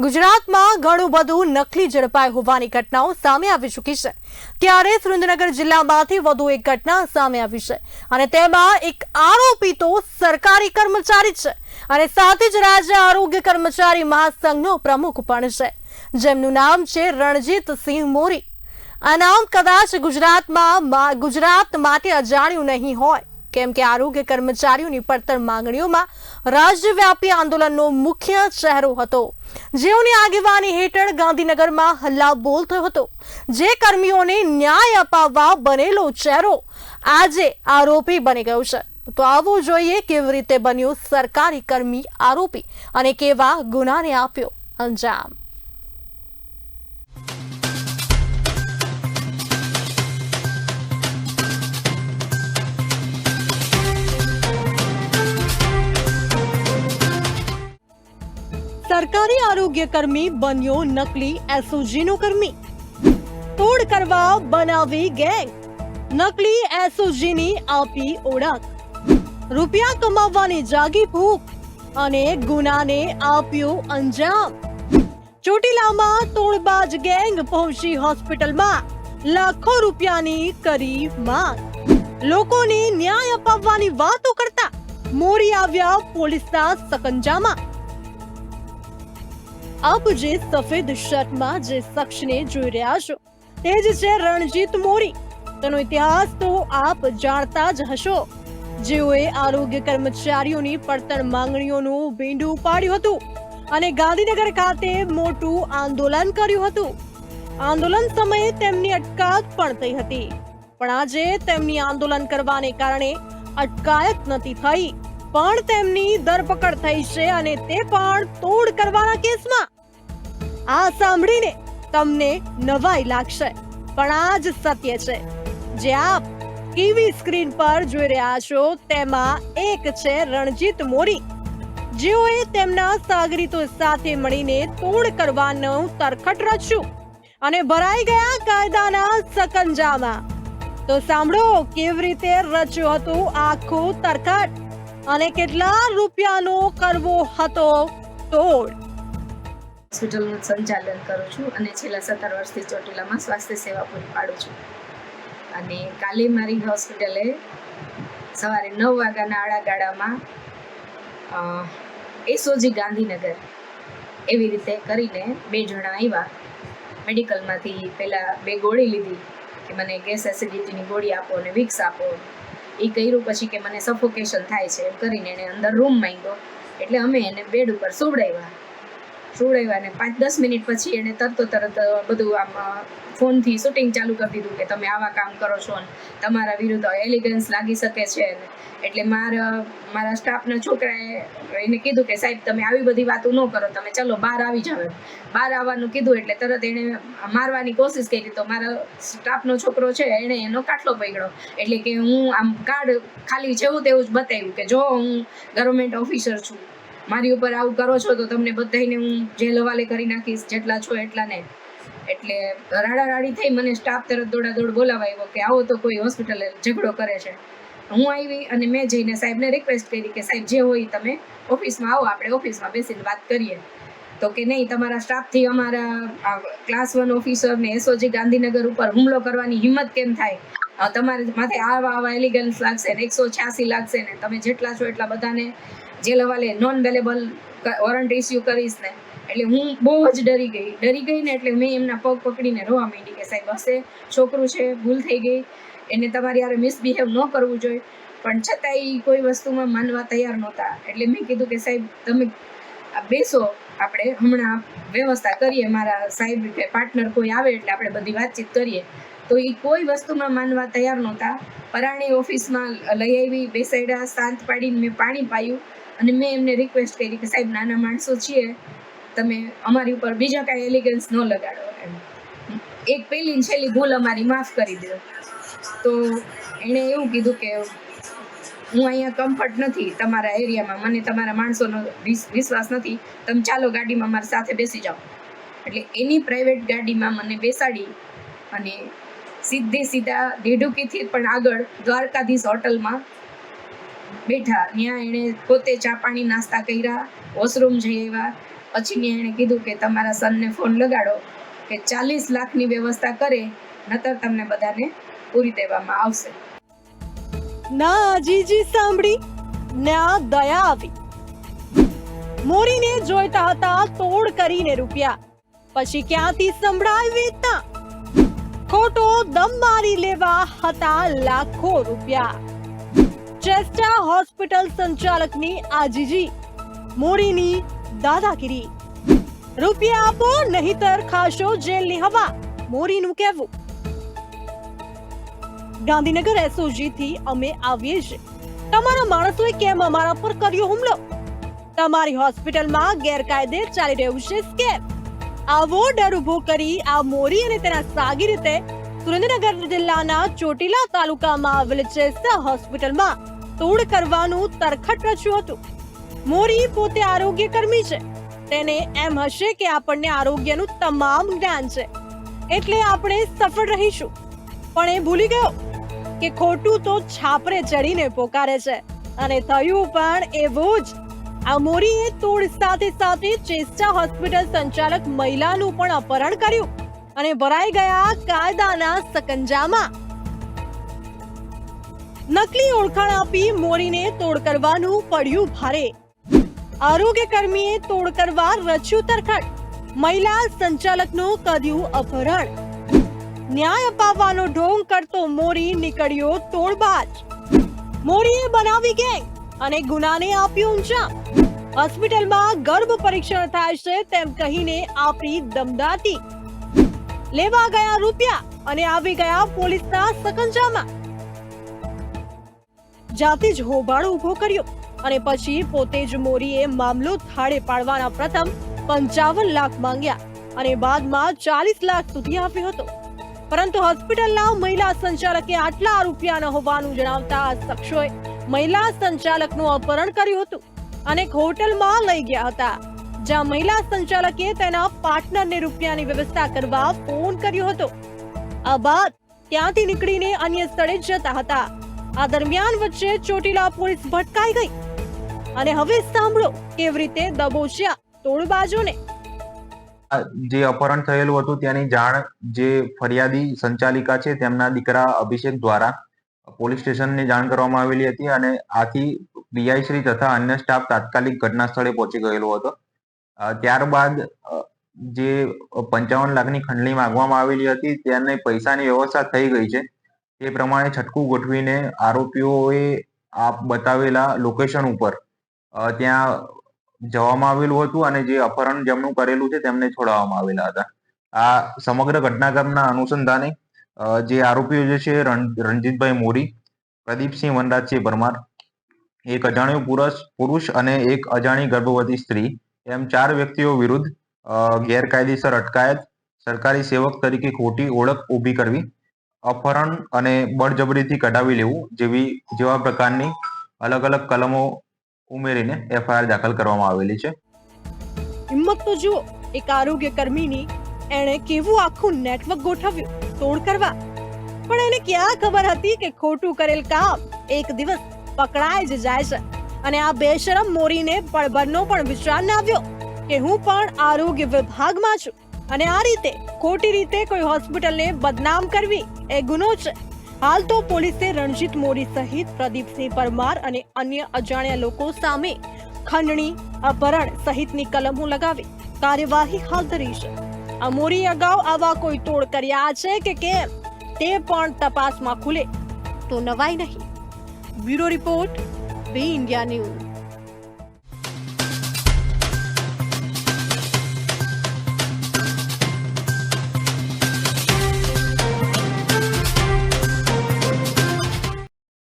ગુજરાતમાં ઘણું બધું નકલી ઝડપાઈ હોવાની ઘટનાઓ સામે આવી ચૂકી છે. ત્યારે સુરેન્દ્રનગર જિલ્લામાંથી વધુ એક ઘટના સામે આવી છે અને તેમાં એક આરોપી તો સરકારી કર્મચારી છે અને સાથે જ રાજ્ય આરોગ્ય કર્મચારી મહાસંઘનો પ્રમુખ પણ છે. જેમનું નામ છે રણજીતસિંહ મોરી. આ નામ કદાચ ગુજરાતમાં ગુજરાત માટે અજાણ્યું નહીં હોય. કેમ કે આરોગ્ય કર્મચારીઓની પડતર માંગણીઓમાં રાજ્યવ્યાપી આંદોલનનો મુખ્ય ચહેરો હતો. જેઓની આગેવાની હેઠળ ગાંધીનગરમાં હલ્લાબોલ થયો હતો. જે કર્મીઓને ન્યાય અપાવવા બનેલો ચહેરો આજે આરોપી બની ગયો છે. તો આવો જોઈએ કેવી રીતે બન્યો સરકારી કર્મી આરોપી અને કેવા ગુનાને આપ્યો અંજામ. સરકારી આરોગ્ય કર્મી બન્યો નકલી એસઓજી નો કર્મી. તોડ કરવા બનાવી ગેંગ. નકલી એસઓજી ની આપી ઓળખ. રૂપિયા કમાવવાની જાગી ભૂખ અને ગુનાને આપ્યો અંજામ. ચોટીલામાં તોડબાજ ગેંગ પહોંચી હોસ્પિટલમાં. લાખો રૂપિયાની કરી માંગ. લોકોને ન્યાય અપાવવાની વાતો કરતા મોરી આવ્યા પોલીસના સકંજામાં. આપ જે સફેદ શર્ટમાં જે શખ્સને જોઈ રહ્યા છો, તે જ છે રણજીત મોરી. તેનો ઇતિહાસ તો આપ જાણતા જ હશો. જેઓએ આરોગ્ય કર્મચારીઓની પડતર માંગણીઓનું ભીંડું ઉપાડ્યું હતું અને ગાંધીનગર ખાતે મોટું આંદોલન કર્યું હતું. આંદોલન સમયે તેમની અટકાયત પણ થઈ હતી. પણ આજે તેમની આંદોલન કરવાને કારણે અટકાયત નથી થઈ. પણ તેમની ધરપકડ થઈ છે અને તે પણ તોડ કરવાના કેસમાં. આ સાંભળીને તમને નવાઈ લાગશે, પણ આ જ સત્ય છે. જે આપ ટીવી સ્ક્રીન પર જોઈ રહ્યા છો, તેમાં એક છે રણજીત મોરી. જેઓએ તેમના સાગરીતો સાથે મળીને તોડ કરવાનું તરખટ રચ્યું અને ભરાઈ ગયા કાયદાના સકંજામાં. તો સાંભળો કેવી રીતે રચ્યું હતું આખું તરખટ. અને કેટલા રૂપિયાનો કરવો હતો? તોડ. હોસ્પિટલનું સંચાલન કરું છું અને છેલ્લા સત્તર વર્ષથી ચોટીલામાં સ્વાસ્થ્ય સેવા પૂરી પાડું છું. અને કાલે મારી હોસ્પિટલે સવારે નવ વાગ્યાના આડા ગાળામાં એસઓજી ગાંધીનગર એવી રીતે કરીને બે જણા આવ્યા મેડિકલમાંથી પહેલાં બે ગોળી લીધી કે મને ગેસ એસિડિટીની ગોળી આપો અને વિક્સ આપો. એ કર્યું પછી કે મને સફોકેશન થાય છે એમ કરીને એને અંદર રૂમ માંગ્યો. એટલે અમે એને બેડ ઉપર સુવડાવ્યા. સુવડાવ્યા ને પાંચ દસ મિનિટ પછી એને તરતો તરત બધું આમ ફોનથી શૂટિંગ ચાલુ કરી દીધું કે તમે આવા કામ કરો છો ને તમારા વિરુદ્ધ એલિગન્સ લાગી શકે છે એટલે મારા મારા સ્ટાફના છોકરાએ એને કીધું કે સાહેબ તમે આવી બધી વાતો ન કરો, તમે ચલો બહાર આવી જાવ. બહાર આવવાનું કીધું એટલે તરત એણે મારવાની કોશિશ કરી તો મારા સ્ટાફનો છોકરો છે એણે એનો કાટલો પકડ્યો એટલે કે હું આમ કાર્ડ ખાલી જેવું તેવું જ બતાવ્યું કે જો હું ગવર્મેન્ટ ઓફિસર છું મારી ઉપર આવું કરો છો તો તમને બધાને હું જેલ હવાલે કરી નાખીશ, જેટલા છો એટલાને. એટલે રાડારાડી થઈ મને સ્ટાફ તરત દોડા દોડ બોલાવાયો કે આવો તો કોઈ હોસ્પિટલે ઝઘડો કરે છે. હું આવી અને મેં જઈને સાહેબને રિક્વેસ્ટ કરી કે સાહેબ જે હોય તમે ઓફિસમાં આવો, આપણે ઓફિસમાં બેસીને વાત કરીએ. તો કે નહીં, તમારા સ્ટાફથી અમારા ક્લાસ વન ઓફિસર ને એસઓજી ગાંધીનગર ઉપર હુમલો કરવાની હિંમત કેમ થાય? તમારે માથે આવા આવા એલિગન્સ લાગશે ને, એકસો છ્યાસી લાગશે ને, તમે જેટલા છો એટલા બધાને જેલ લવાલે નોન વેલેબલ વોરંટ ઇસ્યુ કરીશ ને, એટલે હું બહુ જ ડરી ગઈ. ડરી ગઈ ને એટલે મેં એમના પગ પકડીને રોવા માંડી કે સાહેબ, હશે, છોકરું છે, ભૂલ થઈ ગઈ, એને તમારી યારે મિસબિહેવ ન કરવું જોઈએ. પણ છતાંય એ કોઈ વસ્તુમાં માનવા તૈયાર નહોતા. એટલે મેં કીધું કે સાહેબ, તમે બેસો, આપણે હમણાં વ્યવસ્થા કરીએ, મારા સાહેબ કે પાર્ટનર કોઈ આવે એટલે આપણે બધી વાતચીત કરીએ. તો એ કોઈ વસ્તુમાં માનવા તૈયાર નહોતા. પરાણી ઓફિસમાં લઈ આવી, બેસાડ્યા શાંત પાડીને મેં પાણી પાયું. અને મેં એમને રિક્વેસ્ટ કરી કે સાહેબ, નાના માણસો છીએ, તમે અમારી ઉપર બીજા કાંઈ એલિગન્સ ન લગાડો એમ. એક પહેલી છેલ્લી ભૂલ અમારી માફ કરી દો. તો એણે એવું કીધું કે હું અહીંયા કમ્ફર્ટ નથી તમારા એરિયામાં મને તમારા માણસોનો વિસ- વિશ્વાસ નથી. તમે ચાલો ગાડીમાં મારી સાથે બેસી જાઓ. એટલે એની પ્રાઇવેટ ગાડીમાં મને બેસાડી અને સીધે સીધા દેઢુકીથી પણ આગળ દ્વારકાધીશ હોટલમાં બેઠા. ત્યાં એણે પોતે ચા પાણી નાસ્તા કર્યા વોશરૂમ જઈ આવ્યા. પછી એણે કીધું કે તમારા સનને ફોન લગાડો કે ચાલીસ લાખની વ્યવસ્થા કરે નતર તમને બધાને પૂરી દેવામાં આવશે. ના જીજી સાંભળી, ના દયા આવી. મોરીને જોઈતા હતા તોડ કરીને રૂપિયા. પછી ક્યાંથી સંભળાય વેચતા ખોટો દમ મારી લેવા હતા લાખો રૂપિયા. ચેસ્ટા હોસ્પિટલ સંચાલકની આજીજી મોરીની દાદાગીરી. રૂપિયા આપો, નહીતર ખાશો જેલની હવા, મોરીનું કહેવું. ગાંધીનગર એસઓજી થી અમે આવીએ છીએ. તમારા માણસોએ કેમ અમારા પર કર્યો હુમલો? તમારી હોસ્પિટલમાં ગેરકાયદે ચાલી રહ્યું છે સ્કેમ. આવો ડર ઊભો કરી આ મોરી અને તેના સાગી રીતે સુરેન્દ્રનગર જિલ્લાના ચોટીલા તાલુકામાં આવેલ ચેસ્તા હોસ્પિટલમાં તોડ કરવાનું તરખટ રચ્યું હતું. મોરી પોતે આરોગ્ય કર્મી છે. તેને એમ હશે કે આપણને આરોગ્યનું તમામ જ્ઞાન છે. એટલે આપણે સફળ રહીશું. પણ એ ભૂલી ગયો કે ખોટું તો છાપરે ચડીને પોકારે છે. અને થયું પણ એવું જ. આ મોરીએ તોડ સાથે સાથે ચેસ્ટા હોસ્પિટલ સંચાલક મહિલાનું પણ અપહરણ કર્યું. અને ભરાઈ ગયા કાયદાના સકંજામાં. નકલી ઓળખાણ આપી મોરીને તોડ કરવાનું પડ્યું ભારે. આરોગ્ય કર્મીએ તોડ કરવા રચ્યું તરખટ મહિલા સંચાલકનું કર્યું અપહરણ. ન્યાય અપાવવાનો ઢોંગ કરતો મોરી નીકળ્યો તોડબાજ. મોરીએ બનાવી ગેંગ અને ગુનાને આપ્યું ઊંચા. હોસ્પિટલમાં ગર્ભ પરીક્ષણ થાય છે તેમ કહીને આપી દમદાટી. લેવા ગયા રૂપિયા અને આવી ગયા પોલીસના સકંજામાં. જાતે જ હોબાળો ઊભો કર્યો અને પછી પોતે જ મોરીએ મામલો થાળે પાડવાના પ્રથમ પંચાવન લાખ માંગ્યા અને બાદમાં ચાલીસ લાખ સુધી આપ્યો હતો. પરંતુ હોસ્પિટલના મહિલા સંચાલકે આટલા રૂપિયા ન હોવાનું જણાવતા આ શખ્સોએ મહિલા સંચાલકનું અપહરણ કર્યું હતું અને હોટલમાં લઈ ગયા હતા. જ્યાં મહિલા સંચાલકે તેના પાર્ટનરને રૂપિયાની વ્યવસ્થા કરવા ફોન કર્યો હતો. આ બાદ ત્યાંથી નીકળીને અન્ય સ્થળે જતા હતા. આ દરમિયાન વચ્ચે ચોટીલા પોલીસ ભટકાઈ ગઈ. અને હવે સાંભળો કેવી રીતે દબોચ્યા તોડબાજોને. જે અપહરણ થયેલું હતું તેની જાણ જે ફરિયાદી સંચાલિકા છે તેમના દીકરા અભિષેક દ્વારા પોલીસ સ્ટેશનને જાણ કરવામાં આવેલી હતી અને આથી પીઆઈ શ્રી તથા અન્ય સ્ટાફ તાત્કાલિક ઘટના સ્થળે પહોંચી ગયેલો હતો. ત્યારબાદ જે પંચાવન લાખની ખંડણી માંગવામાં આવેલી હતી તેને પૈસાની વ્યવસ્થા થઈ ગઈ છે. તે પ્રમાણે છટકું ગોઠવીને આરોપીઓએ આ બતાવેલા લોકેશન ઉપર ત્યાં જવામાં આવેલું હતું અને જે અપહરણ જેમનું કરેલું છે તેમને છોડાવવામાં આવેલા હતા. આ સમગ્ર ઘટનાક્રમના અનુસંધાને જે આરોપીઓ જે છે રણ- રણજીતભાઈ મોરી, પ્રદીપસિંહ વનરાજસિંહ પરમાર, એક અજાણ્યો પુરુષ પુરુષ અને એક અજાણી ગર્ભવતી સ્ત્રી એમ ચાર વ્યક્તિઓ વિરુદ્ધ ગેરકાયદેસર અટકાયત સરકારી સેવક તરીકે ખોટી ઓળખ ઊભી કરવી, અપહરણ અને બળજબરીથી કઢાવી લેવું જેવી, જેવા પ્રકારની અલગ અલગ કલમો ઉમેરીને એફઆઈઆર દાખલ કરવામાં આવેલી છે. હિંમત તો જુઓ, એક આરોગ્ય કર્મીની એણે કેવું આખું નેટવર્ક ગોઠવ્યું, તોડ કરવા. પણ એને ક્યાં ખબર હતી કે ખોટું કરેલ કામ એક દિવસ પકડાય જ જાય છે? અને આ બેશરમ મોરીને પળભરનો પણ વિચાર ના આવ્યો કે હું પણ આરોગ્ય વિભાગમાં છું. અને આ રીતે ખોટી રીતે કોઈ હોસ્પિટલને બદનામ કરવી એ ગુનો છે. હાલ તો પોલીસે રણજીત મોરી સહિત પ્રદીપસિંહ પરમાર અને અન્ય અજાણ્યા લોકો સામે ખંડણી, અપહરણ સહિતની કલમો લગાવી કાર્યવાહી હાથ ધરી છે. આ મોરી અગાઉ આવા કોઈ તોડ કર્યા છે કે કેમ? તે પણ તપાસમાં ખુલે. તો નવાઈ નહીં. Bureau report B India news